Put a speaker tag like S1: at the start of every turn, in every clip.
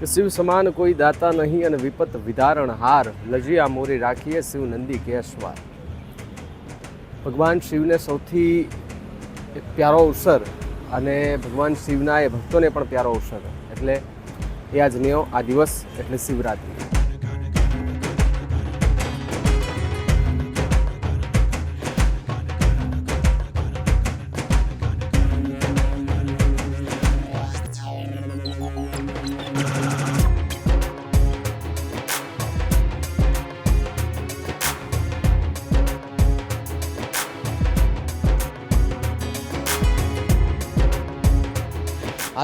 S1: કે શિવ સમાન કોઈ દાતા નહીં અને વિપત વિધારણ હાર લજિયા મોરી રાખીએ શિવ નંદી કેશવાર ભગવાન શિવને સૌથી એક પ્યારો અવસર અને ભગવાન શિવના એ ભક્તોને પણ પ્યારો અવસર. એટલે એ આજનો આ દિવસ એટલે શિવરાત્રિ.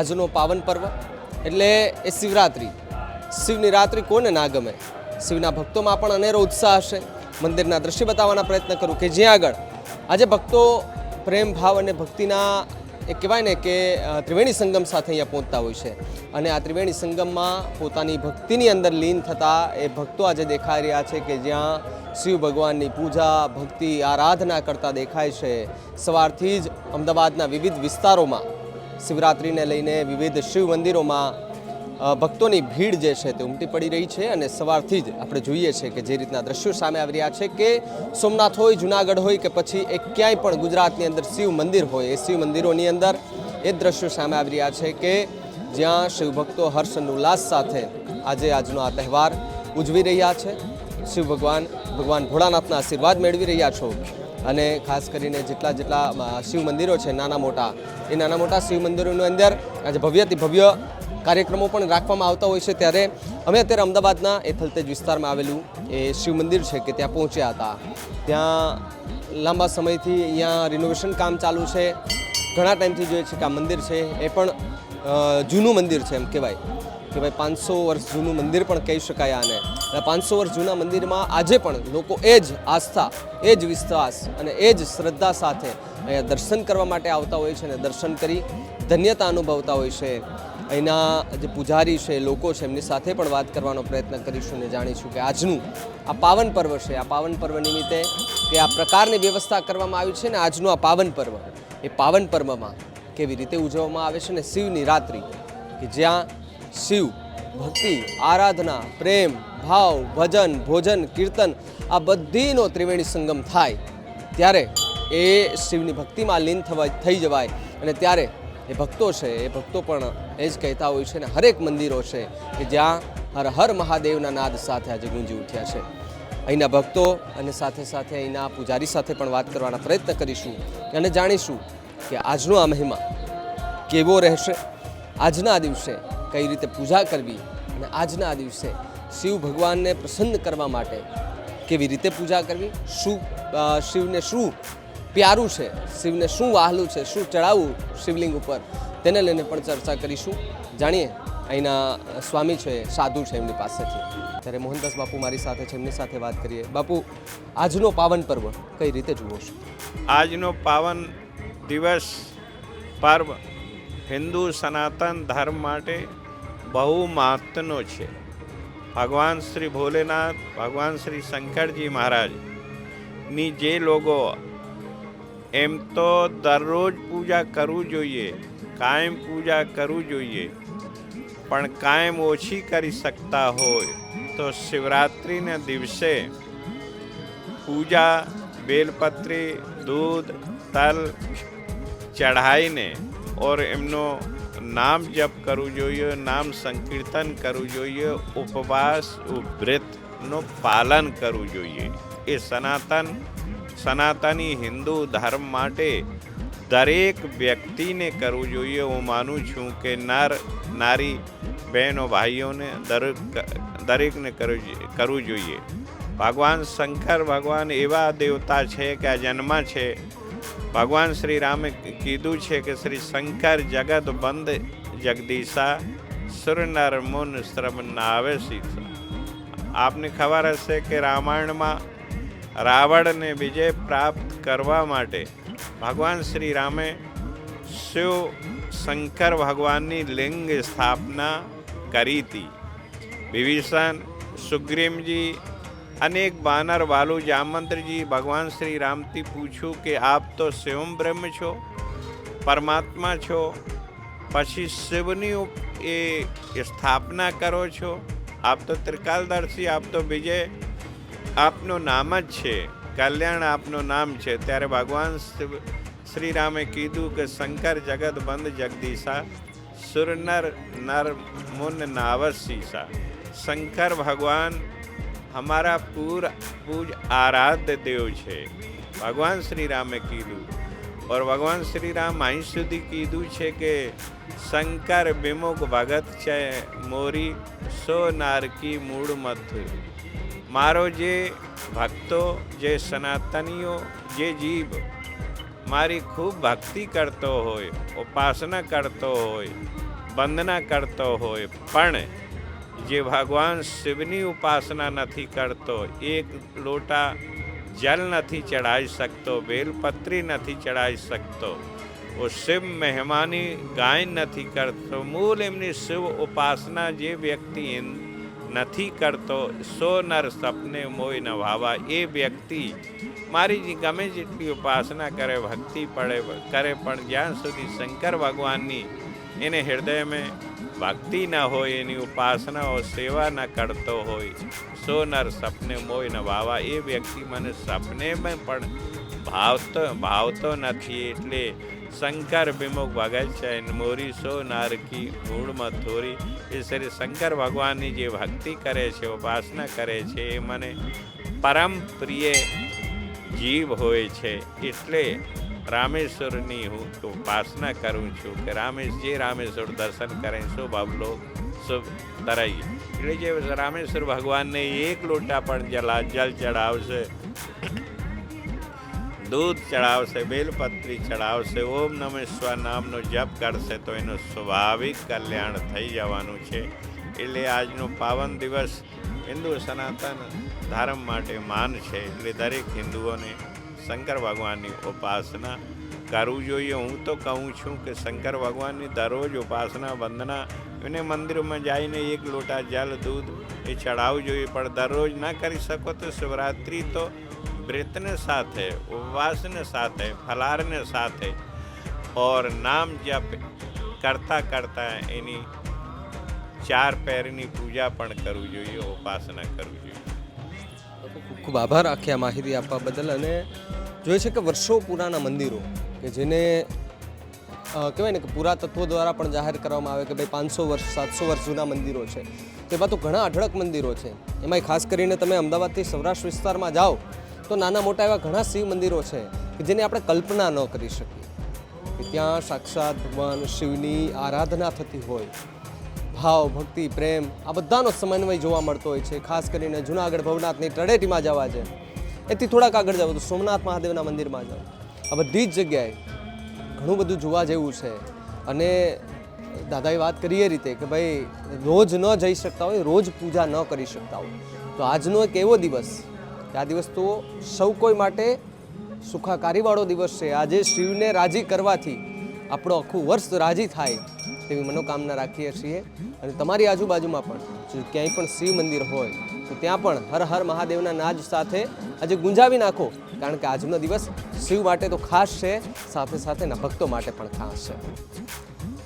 S1: આજનો પાવન પર્વ, એટલે એ શિવરાત્રિ. શિવની રાત્રિ કોને ના ગમે? શિવના ભક્તોમાં પણ અનેરો ઉત્સાહ હશે. મંદિરના દ્રશ્ય બતાવવાના પ્રયત્ન કરું કે જ્યાં આગળ. આજે ભક્તો પ્રેમ, ભાવ અને ભક્તિના એ કહેવાય ને કે ત્રિવેણી સંગમ સાથે અહીંયા પહોંચતા હોય છે. અને આ ત્રિવેણી સંગમમાં પોતાની ભક્તિની અંદર લીન થતા એ ભક્તો આજે દેખાઈ રહ્યા છે કે જ્યાં શિવ ભગવાનની પૂજા, ભક્તિ, આરાધના કરતા દેખાય છે. સવારથી જ અમદાવાદના વિવિધ વિસ્તારોમાં શિવરાત્રિને લઈને વિવિધ શિવ મંદિરોમાં ભક્તોની ભીડ જે છે તે ઉમટી પડી રહી છે અને સવારથી જ આપણે જોઈએ છે કે જે રીતના દ્રશ્યો સામે આવી રહ્યા છે કે સોમનાથ હોય, જુનાગઢ હોય કે પછી એ ક્યાંય પણ ગુજરાતની અંદર શિવ મંદિર હોય, એ શિવ મંદિરોની અંદર એ દ્રશ્યો સામે આવી રહ્યા છે કે જ્યાં શિવ ભક્તો હર્ષ અને ઉલ્લાસ સાથે આજે આજનો આ તહેવાર ઉજવી રહ્યા છે. શિવ ભગવાન ભગવાન ભોળાનાથના આશીર્વાદ મેળવી રહ્યા છો. અને ખાસ કરીને જેટલા જેટલા શિવ મંદિરો છે નાના મોટા, એ નાના મોટા શિવ મંદિરોની અંદર આજે ભવ્યથી ભવ્ય કાર્યક્રમો પણ રાખવામાં આવતા હોય છે. ત્યારે અમે અત્યારે અમદાવાદના એ થલતેજ વિસ્તારમાં આવેલું એ શિવ મંદિર છે કે ત્યાં પહોંચ્યા હતા. ત્યાં લાંબા સમયથી અહીંયા રિનોવેશન કામ ચાલુ છે. ઘણા ટાઈમથી જોઈએ છે કે આ મંદિર છે, એ પણ જૂનું મંદિર છે એમ કહેવાય. કે ભાઈ પાંચસો વર્ષ જૂનું મંદિર પણ કહી શકાય આને. અને પાંચસો વર્ષ જૂના મંદિરમાં આજે પણ લોકો એ જ આસ્થા, એ જ વિશ્વાસ અને એ જ શ્રદ્ધા સાથે અહીંયા દર્શન કરવા માટે આવતા હોય છે અને દર્શન કરી ધન્યતા અનુભવતા હોય છે. અહીંના જે પૂજારી છે, લોકો છે, એમની સાથે પણ વાત કરવાનો પ્રયત્ન કરીશું અને જાણીશું કે આજનું આ પાવન પર્વ છે. આ પાવન પર્વ નિમિત્તે કે આ પ્રકારની વ્યવસ્થા કરવામાં આવી છે ને આજનું આ પાવન પર્વ, એ પાવન પર્વમાં કેવી રીતે ઉજવવામાં આવે છે ને શિવની રાત્રિ, કે જ્યાં શિવ, ભક્તિ, આરાધના, પ્રેમ, ભાવ, ભજન, ભોજન, કીર્તન આ બધીનો ત્રિવેણી સંગમ થાય. ત્યારે એ શિવની ભક્તિમાં લીન થવા થઈ જવાય અને ત્યારે એ ભક્તો છે, એ ભક્તો પણ એ જ કહેતા હોય છે ને, હરેક મંદિરો છે કે જ્યાં હર હર મહાદેવના નાદ સાથે આજે ગુંજી ઉઠ્યા છે. અહીંના ભક્તો અને સાથે સાથે અહીંના પૂજારી સાથે પણ વાત કરવાના પ્રયત્ન કરીશું અને જાણીશું કે આજનો આ મહિમા કેવો રહેશે, આજના દિવસે કઈ રીતે પૂજા કરવી અને આજના દિવસે શિવ ભગવાનને પ્રસન્ન કરવા માટે કેવી રીતે પૂજા કરવી? શું શિવને શું પ્યારું છે? શિવને શું વહાલું છે? શું ચડાવવું શિવલિંગ ઉપર? તેને લઈને પણ ચર્ચા કરીશું. જાણીએ, અહીંના સ્વામી છે, સાધુ છે એમની પાસેથી. ત્યારે મોહનદાસ બાપુ મારી સાથે છે, એમની સાથે વાત કરીએ. બાપુ, આજનો પાવન પર્વ કઈ રીતે જુઓ છો?
S2: આજનો પાવન દિવસ પર્વ હિન્દુ સનાતન ધર્મ માટે બહુ મહત્વનો છે. ભગવાન શ્રી ભોલેનાથ, ભગવાન શ્રી શંકરજી મહારાજની જે લોકો એમ તો દરરોજ પૂજા કરવું જોઈએ, કાયમ પૂજા કરવું જોઈએ, પણ કાયમ ઓછી કરી શકતા હોય તો શિવરાત્રિના દિવસે પૂજા, બેલપત્રી, દૂધ, તલ ચઢાઈને ઓર એમનો નામ જપ કરવું જોઈએ, નામ સંકીર્તન કરવું જોઈએ, ઉપવાસ, વ્રતનું પાલન કરવું જોઈએ. એ સનાતન, સનાતની હિન્દુ ધર્મ માટે દરેક વ્યક્તિને કરવું જોઈએ. હું માનું છું કે નર, નારી, બહેનો, ભાઈઓને દરેક, દરેકને કરવું કરવું જોઈએ. ભગવાન શંકર, ભગવાન એવા દેવતા છે કે આ જન્મ છે. ભગવાન શ્રી રામે કીધું છે કે શ્રી શંકર જગત બંધ જગદીશા સુરનર મુન શ્રમ નાવે સીતા આપને ખબર હશે કે રામાયણમાં રાવણને વિજય પ્રાપ્ત કરવા માટે ભગવાન શ્રી રામે શિવ શંકર ભગવાનની લિંગ સ્થાપના કરી હતી. વિભીષણ સુગ્રીમજી અનેક બાનર વાલુ જામંત્રજી ભગવાન શ્રી રામથી પૂછ્યું કે આપ તો શિવમ બ્રહ્મ છો પરમાત્મા છો પછી શિવની ઉપ- એ સ્થાપના કરો છો આપ તો ત્રિકાલદર્શી આપ તો બીજે આપનું નામ જ છે કલ્યાણ આપનું નામ છે ત્યારે ભગવાન શિવ શ્રી રામે કીધું કે શંકર જગત બંધ જગદીશા સુર નર નર મુન નાવસીસા શંકર ભગવાન અમારા પૂર પૂજ આરાધ્ય દેવ છે. ભગવાન શ્રી રામે કીધું. ઓર ભગવાન શ્રી રામ અહીં સુધી કીધું છે કે, શંકર વિમુખ ભગત છે, મોરી સો નારકી મૂળ મથ મારો જે ભક્તો, જે સનાતનીઓ, જે જીવ, મારી ખૂબ ભક્તિ કરતો હોય, ઉપાસના કરતો હોય, વંદના કરતો હોય, પણ જે ભગવાન શિવની ઉપાસના નથી કરતો એક લોટા જલ નથી ચડાવી શકતો બેલપત્રી નથી ચડાવી શકતો ઓ શિવ મહેમાની ગાયન નથી કરતો મૂળ એમની શિવ ઉપાસના જે વ્યક્તિ એન- નથી કરતો સો નર સપને મોય ન ભાવા એ વ્યક્તિ મારી જે ગમે જેટલી ઉપાસના કરે ભક્તિ પડે કરે પણ જ્યાં સુધી શંકર ભગવાનની એને હૃદયમાં ભક્તિ ન હોય, એની ઉપાસનાઓ સેવા ન કરતો હોય. સો નર સપને મોય ન વાવા, એ વ્યક્તિ મને સપને પણ ભાવતો ભાવતો નથી. એટલે શંકર વિમુખ ભગત છે મોરી સોનાર કી મૂળમાં થોરી એ શ્રી શંકર ભગવાનની જે ભક્તિ કરે છે, ઉપાસના કરે છે, એ મને પરમ પ્રિય જીવ હોય છે. એટલે રામેશ્વરની હું તો ઉપાસના કરું છું કે રામેશ જે રામેશ્વર દર્શન કરે શુભ અવલો શુભ તરાઈ એટલે જે રામેશ્વર ભગવાનને એક લોટા પણ જલા જલ ચડાવશે, દૂધ ચડાવશે, બેલપત્રી ચડાવશે, ઓમ નમેશ્વર નામનો જપ કરશે તો એનું સ્વાભાવિક કલ્યાણ થઈ જવાનું છે. એટલે આજનો પાવન દિવસ હિન્દુ સનાતન ધર્મ માટે માન છે. એટલે દરેક હિન્દુઓને શંકર ભગવાનની ઉપાસના કરવું જોઈએ. હું તો કહું છું કે શંકર ભગવાનની દરરોજ ઉપાસના, વંદના, એને મંદિરમાં જઈને એક લોટા જલ, દૂધ એ ચડાવવું જોઈએ. પણ દરરોજ ના કરી શકો તો શિવરાત્રિ તો વ્રતને સાથે, ઉપવાસને સાથે ફલારને સાથે ઓર નામ જપ કરતાં કરતાં એની ચાર પેરની પૂજા પણ કરવી જોઈએ, ઉપાસના કરવી જોઈએ.
S1: ખૂબ આભાર આ માહિતી આપવા બદલ અને જોઈએ છે કે વર્ષો પુરાના મંદિરો કે જેને કહેવાય ને કે પુરાતત્વો દ્વારા પણ જાહેર કરવામાં આવે કે ભાઈ પાંચસો વર્ષ, સાતસો વર્ષ જૂના મંદિરો છે. તેવા તો ઘણા અઢળક મંદિરો છે. એમાંય ખાસ કરીને તમે અમદાવાદથી સૌરાષ્ટ્ર વિસ્તારમાં જાઓ તો નાના મોટા એવા ઘણા શિવ મંદિરો છે કે જેની આપણે કલ્પના ન કરી શકીએ. કે ત્યાં સાક્ષાત ભગવાન શિવની આરાધના થતી હોય. ભાવ, ભક્તિ, પ્રેમ, આ બધાનો સમન્વય જોવા મળતો હોય છે. ખાસ કરીને જુનાગઢ ભવનાથની તળેટીમાં જવા છે. એથી થોડાક આગળ જાઓ તો સોમનાથ મહાદેવના મંદિરમાં જાઓ. આ બધી જ જગ્યાએ ઘણું બધું જોવા જેવું છે. અને દાદાએ વાત કરી એ રીતે કે ભાઈ, રોજ ન જઈ શકતા હોય, રોજ પૂજા ન કરી શકતા હોય. તો આજનો એક એવો દિવસ કે આ દિવસ તો સૌ કોઈ માટે સુખાકારીવાળો દિવસ છે. આજે શિવને રાજી કરવાથી આપણો આખું વર્ષ રાજી થાય. તેવી મનોકામના રાખીએ છીએ. અને તમારી આજુબાજુમાં પણ જો ક્યાંય પણ શિવ મંદિર હોય, તો ત્યાં પણ હર હર મહાદેવના નાદ સાથે આજે ગુંજાવી નાખો. કારણ કે આજનો દિવસ શિવ માટે તો ખાસ છે, સાથે સાથેના ભક્તો માટે પણ ખાસ છે.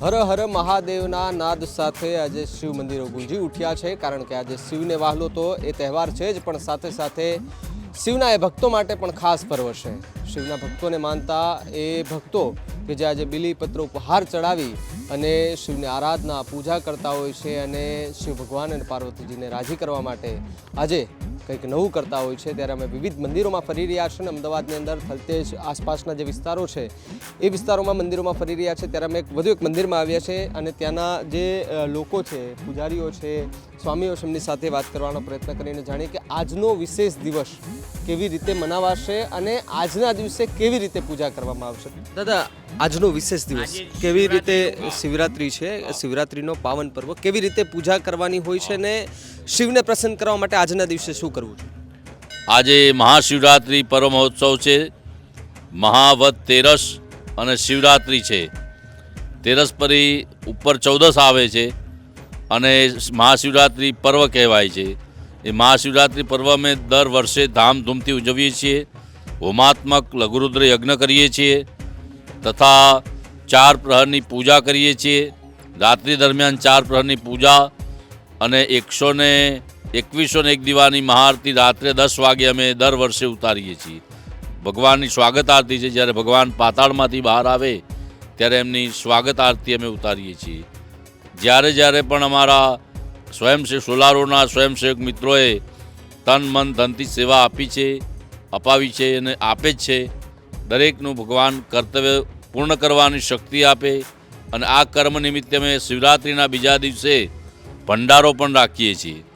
S1: હર હર મહાદેવના નાદ સાથે આજે શિવ મંદિરો ગુંજી ઉઠ્યા છે. કારણ કે આજે શિવને વહાલો તો એ તહેવાર છે જ, પણ સાથે સાથે શિવના એ ભક્તો માટે પણ ખાસ પર્વ છે. શિવના ભક્તોને માનતા એ ભક્તો કે જે આજે બિલીપત્ર ઉપહાર ચડાવી અને શિવની આરાધના પૂજા કરતા હોય છે અને શિવ ભગવાન અને પાર્વતીજીને રાજી કરવા માટે આજે કંઈક નવું કરતા હોય છે ત્યારે અમે વિવિધ મંદિરોમાં ફરી રહ્યા છીએ અને અમદાવાદની અંદર થલતેજ આસપાસના જે વિસ્તારો છે એ વિસ્તારોમાં મંદિરોમાં ફરી રહ્યા છે. ત્યારે અમે એક વધુ એક મંદિરમાં આવ્યા છે અને ત્યાંના જે લોકો છે પૂજારીઓ છે સ્વામીઓ છે એમની સાથે વાત કરવાનો પ્રયત્ન કરીને જાણીએ કે આજનો વિશેષ દિવસ કેવી રીતે મનાવાશે અને આજના દિવસે કેવી રીતે પૂજા કરવામાં આવશે. દાદા આજનો વિશેષ દિવસ કેવી રીતે શિવરાત્રી છે? શિવરાત્રીનો પાવન પર્વ કેવી રીતે પૂજા કરવાની હોય છે ને શિવને પ્રસન્ન કરવા માટે આજના દિવસે શું કરવું છે?
S3: આજે મહાશિવરાત્રિ પર્વ મહોત્સવ છે મહાવત તેરસ અને શિવરાત્રિ છે. તેરસ પરી ઉપર ચૌદસ આવે છે અને મહાશિવરાત્રિ પર્વ કહેવાય છે. એ મહાશિવરાત્રિ પર્વ અમે દર વર્ષે ધામધૂમથી ઉજવીએ છીએ, હોમાત્મક લઘુરુદ્ર યજ્ઞ કરીએ છીએ, તથા ચાર પ્રહરની પૂજા કરીએ છીએ. રાત્રિ દરમિયાન ચાર પ્રહરની પૂજા અને એકસો ને એકવીસો ને એક દીવાની મહાઆરતી રાત્રે દસ વાગે અમે દર વર્ષે ઉતારીએ છીએ. ભગવાનની સ્વાગત આરતી છે. જ્યારે ભગવાન પાતાળમાંથી બહાર આવે, ત્યારે એમની સ્વાગત આરતી અમે ઉતારીએ છીએ. જ્યારે જ્યારે પણ અમારા સ્વયંસેવક સોલારોના સ્વયંસેવક મિત્રોએ તન, મન, ધનથી સેવા આપી છે, અપાવી છે અને આપે જ છે, દરેકનું ભગવાન કર્તવ્ય પૂર્ણ કરવાની શક્તિ આપે અને આ કર્મ નિમિત્તે અમે શિવરાત્રિના બીજા દિવસે ભંડારો પણ રાખીએ છીએ.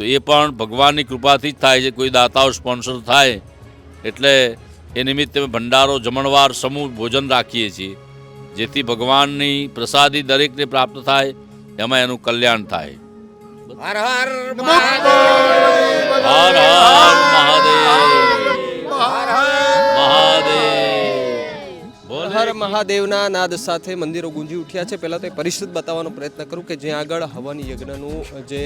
S3: તો એ પણ ભગવાનની કૃપાથી જ થાય છે. કોઈ દાતાઓ સ્પોન્સર થાય એટલે એ નિમિત્તે અમે ભંડારો જમણવાર સમૂહ ભોજન રાખીએ છીએ. જેથી ભગવાનની પ્રસાદી દરેકને પ્રાપ્ત થાય એમાં એનું કલ્યાણ થાય.
S1: હર હર
S3: હર હર મહાદેવ.
S1: હર મહાદેવના નાદ સાથે મંદિરો ગુંજી ઉઠ્યા છે. પહેલાં તો એ પરિસ્થિત બતાવવાનો પ્રયત્ન કરું કે જ્યાં આગળ હવન યજ્ઞનું જે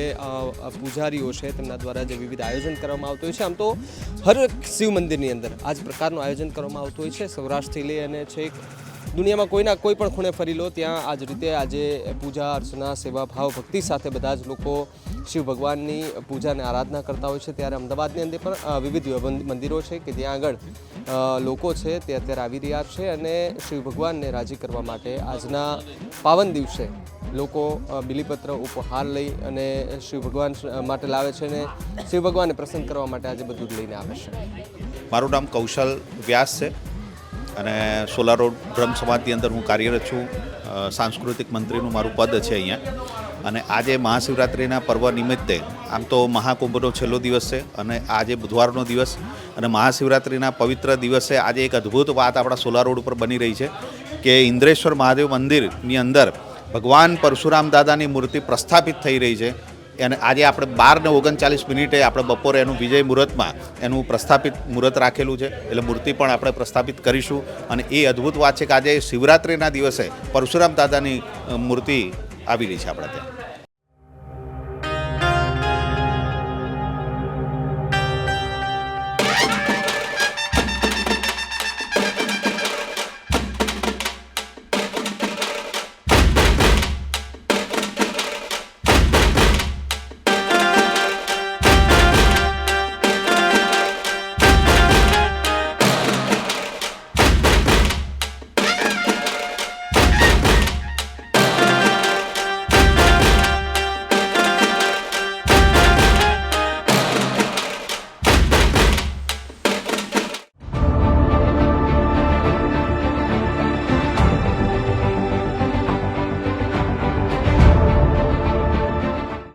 S1: પૂજારીઓ છે તેમના દ્વારા જે વિવિધ આયોજન કરવામાં આવતું હોય છે. આમ તો હર શિવ મંદિરની અંદર આ જ પ્રકારનું આયોજન કરવામાં આવતું હોય છે. સૌરાષ્ટ્રથી લઈ અને છેક દુનિયામાં કોઈના કોઈ પણ ખૂણે ફરી લો, ત્યાં આ જ રીતે આજે પૂજા, અર્ચના, સેવા, ભાવ, ભક્તિ સાથે બધા જ લોકો શિવ ભગવાનની પૂજા અને આરાધના કરતા હોય છે. ત્યારે અમદાવાદની અંદર પણ વિવિધ મંદિરો છે કે જ્યાં આગળ લોકો છે તે અત્યારે આવી રહ્યા છે અને શિવ ભગવાનને રાજી કરવા માટે આજના પાવન દિવસે લોકો બિલીપત્ર ઉપહાર લઈ અને શિવ ભગવાન માટે લાવે છે અને શિવ ભગવાનને પ્રસન્ન કરવા માટે આજે બધું લઈને આવે છે.
S4: મારું નામ કૌશલ વ્યાસ છે. અને સોલા રોડ બ્રહ્મ સમાજની અંદર હું કાર્યરત છું. સાંસ્કૃતિક મંત્રીનું મારું પદ છે અહીંયા. અને આજે મહાશિવરાત્રિના પર્વ નિમિત્તે આમ તો મહાકુંભનો છેલ્લો દિવસ છે અને આજે બુધવારનો દિવસ અને મહાશિવરાત્રિના પવિત્ર દિવસે આજે એક અદ્ભુત વાત આપણા સોલા રોડ ઉપર બની રહી છે કે ઇન્દ્રેશ્વર મહાદેવ મંદિરની અંદર ભગવાન પરશુરામ દાદાની મૂર્તિ પ્રસ્થાપિત થઈ રહી છે. અને આજે આપણે બાર ને ઓગણચાલીસ મિનિટે આપણે બપોરે એનું વિજય મુહૂર્તમાં એનું પ્રસ્થાપિત મુહૂર્ત રાખેલું છે. એટલે મૂર્તિ પણ આપણે પ્રસ્થાપિત કરીશું. અને એ અદ્ભુત વાત છે કે આજે શિવરાત્રિના દિવસે પરશુરામ દાદાની મૂર્તિ આવી રહી છે આપણા ત્યાં.